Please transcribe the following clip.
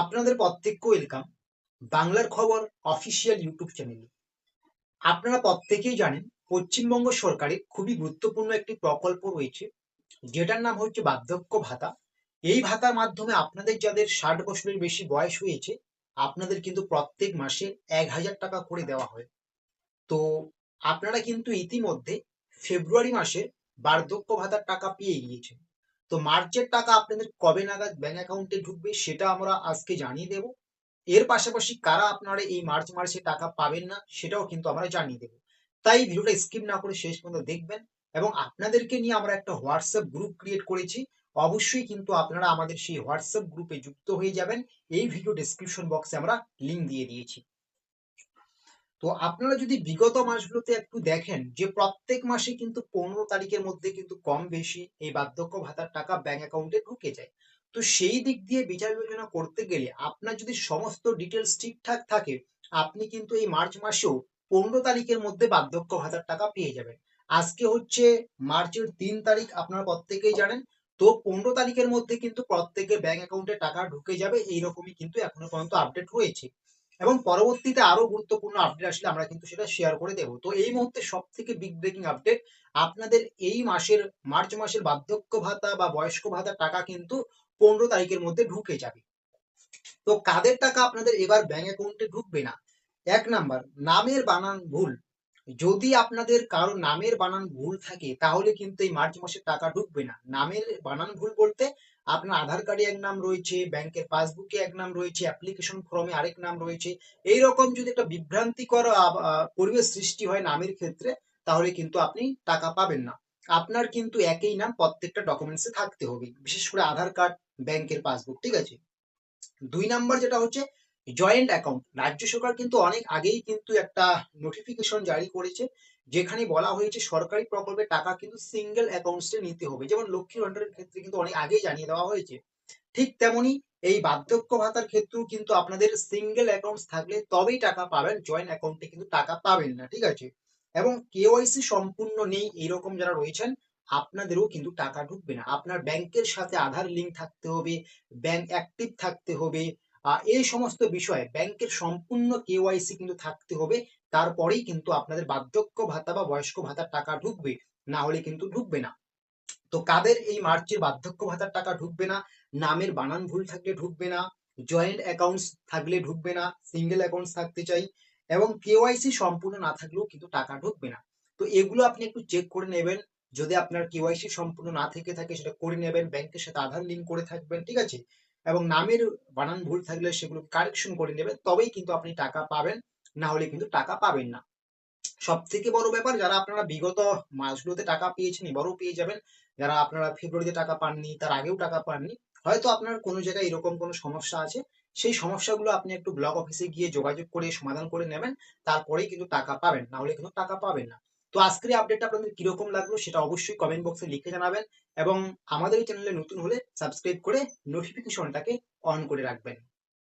আপনাদের প্রত্যেককে ওয়েলকাম বাংলার খবর অফিসিয়াল ইউটিউব চ্যানেলে আপনারা প্রত্যেকেই জানেন, পশ্চিমবঙ্গ সরকারের খুবই গুরুত্বপূর্ণ একটি প্রকল্প রয়েছে, যেটার নাম হচ্ছে বার্ধক্য ভাতা। এই ভাতার মাধ্যমে আপনাদের যাদের ষাট বছরের বেশি বয়স হয়েছে, আপনাদের কিন্তু প্রত্যেক মাসে এক হাজার টাকা করে দেওয়া হয়। তো আপনারা কিন্তু ইতিমধ্যে ফেব্রুয়ারি মাসে বার্ধক্য ভাতার টাকা পেয়ে গিয়েছেন। তো মার্চের টাকা আপনাদের কবে নাগাদ ব্যাংক অ্যাকাউন্টে ঢুকবে সেটা আমরা আজকে জানিয়ে দেব। এর পাশাপাশি কারা আপনারা এই মার্চ মাসে টাকা পাবেন না সেটাও কিন্তু আমরা জানিয়ে দেব। তাই ভিডিওটা স্কিপ না করে শেষ পর্যন্ত দেখবেন এবং আপনাদেরকে নিয়ে আমরা একটা হোয়াটসঅ্যাপ গ্রুপ ক্রিয়েট করেছি। অবশ্যই কিন্তু আপনারা আমাদের সেই হোয়াটসঅ্যাপ গ্রুপে যুক্ত হয়ে যাবেন। এই ভিডিও ডেসক্রিপশন বক্সে আমরা লিঙ্ক দিয়ে দিয়েছি। তো আপনারা যদি বিগত মাসগুলোতে একটু দেখেন যে প্রত্যেক মাসে কিন্তু পনেরো তারিখের মধ্যে কিন্তু কম বেশি এই বার্ধক্য ভাতার টাকা ব্যাংক অ্যাকাউন্টে ঢুকে যায়। তো সেই দিক দিয়ে বিচার বিবেচনা করতে গেলে আপনার যদি সমস্ত ডিটেলস ঠিকঠাক থাকে, আপনি কিন্তু এই মার্চ মাসেও পনেরো তারিখের মধ্যে বার্ধক্য ভাতার টাকা পেয়ে যাবেন। আজকে হচ্ছে মার্চের তিন তারিখ আপনারা প্রত্যেকেই জানেন, তো পনেরো তারিখের মধ্যে কিন্তু প্রত্যেকের ব্যাংক অ্যাকাউন্টে টাকা ঢুকে যাবে, এইরকমই কিন্তু এখনও পর্যন্ত আপডেট হয়েছে। এবং পরবর্তীতে আরও গুরুত্বপূর্ণ আপডেট আসলে আমরা কিন্তু সেটা শেয়ার করে দেব। তো এই মুহূর্তে সব থেকে বিগ ব্রেকিং আপডেট আপনাদের এই মাসের, মার্চ মাসের বার্ধক্য ভাতা বা বয়স্ক ভাতা টাকা কিন্তু পনেরো তারিখের মধ্যে ঢুকে যাবে। তো কাদের টাকা আপনাদের এবার ব্যাংক অ্যাকাউন্টে ঢুকবে না? এক নাম্বার নামের বানান ভুল। যদি আপনাদের কারও নামের বানান ভুল থাকে, তাহলে কিন্তু এই মার্চ মাসে টাকা ঢুকবে না। নামের বানান ভুল বলতে আপনার আধার কার্ডে এক নাম রয়েছে, ব্যাংকের পাসবুকে এক নাম রয়েছে অ্যাপ্লিকেশন ফর্মে আরেক নাম রয়েছে। এই রকম যদি একটা বিভ্রান্তিকর পরিবেশ সৃষ্টি হয় নামের ক্ষেত্রে, তাহলে কিন্তু আপনি টাকা পাবেন না। আপনার কিন্তু একই নাম প্রত্যেকটা ডকুমেন্টসে থাকতে হবে, বিশেষ করে আধার কার্ড, ব্যাংকের পাসবুক, ঠিক আছে? দুই নাম্বার যেটা হচ্ছে জয়েন্ট অ্যাকাউন্ট রাজ্য সরকার কিন্তু অনেক আগেই কিন্তু একটা নোটিফিকেশন জারি করেছে, যেখানে বলা হয়েছে সরকারি প্রকল্পের টাকা কিন্তু সিঙ্গেল অ্যাকাউন্টসে নিতে হবে। যেমন লক্ষ্মী ভান্ডারের ক্ষেত্রে কিন্তু অনেক আগেই জানিয়ে দেওয়া হয়েছে। ঠিক তেমনি এই বার্ধক্য ভাতার ক্ষেত্রেও কিন্তু আপনাদের সিঙ্গেল অ্যাকাউন্টস থাকলে তবেই টাকা পাবেন জয়েন্ট অ্যাকাউন্টে কিন্তু টাকা পাবেন না, ঠিক আছে? এবং কেওয়াইসি সম্পূর্ণ নেই এরকম যারা রয়েছেন, আপনাদেরও কিন্তু টাকা ঢুকবে না। আপনার ব্যাংকের সাথে আধার লিঙ্ক থাকতে হবে ব্যাংক অ্যাক্টিভ থাকতে হবে এই সমস্ত বিষয়ে ব্যাংকের সম্পূর্ণ কেওয়াইসি কিন্তু থাকতে হবে। তারপরেই কিন্তু আপনাদের বার্ধক্য ভাতা বা বয়স্ক ভাতার টাকা ঢুকবে, না হলে কিন্তু ঢুকবে না। তো কাদের এই মার্চের বার্ধক্য ভাতার টাকা ঢুকবে না? নামের বানান ভুল থাকলে ঢুকবে না, জয়েন্ট অ্যাকাউন্টস থাকলে ঢুকবে না, সিঙ্গেল অ্যাকাউন্টস থাকতে চাই এবং কেওয়াইসি সম্পূর্ণ না থাকলেও কিন্তু টাকা ঢুকবে না। তো এগুলো আপনি একটু চেক করে নেবেন। যদি আপনার কেওয়াইসি সম্পূর্ণ না থেকে থাকে সেটা করে নেবেন, ব্যাংকের সাথে আধার লিঙ্ক করে থাকবেন, ঠিক আছে? এবং নামের বানান ভুল থাকলে সেগুলো কারেকশন করে নেবেন তবেই কিন্তু আপনি টাকা পাবেন, না হলে কিন্তু টাকা পাবেন না। সব থেকে বড় ব্যাপার, যারা আপনারা বিগত মাসগুলোতে টাকা পেয়েছেন, এবারও পেয়ে যাবেন, যারা আপনারা ফেব্রুয়ারিতে টাকা পাননি, তার আগেও টাকা পাননি, হয়তো আপনার কোনো জায়গায় এরকম কোনো সমস্যা আছে, সেই সমস্যাগুলো আপনি একটু ব্লক অফিসে গিয়ে যোগাযোগ করে সমাধান করে নেবেন, তারপরেই কিন্তু টাকা পাবেন, না হলে কিন্তু টাকা পাবেন না। তো আজকের আপডেটটা আপনাদের কীরকম লাগল সেটা অবশ্যই কমেন্ট বক্সে লিখে জানাবেন এবং আমাদের চ্যানেলে নতুন হলে সাবস্ক্রাইব করে নোটিফিকেশনটাকে অন করে রাখবেন।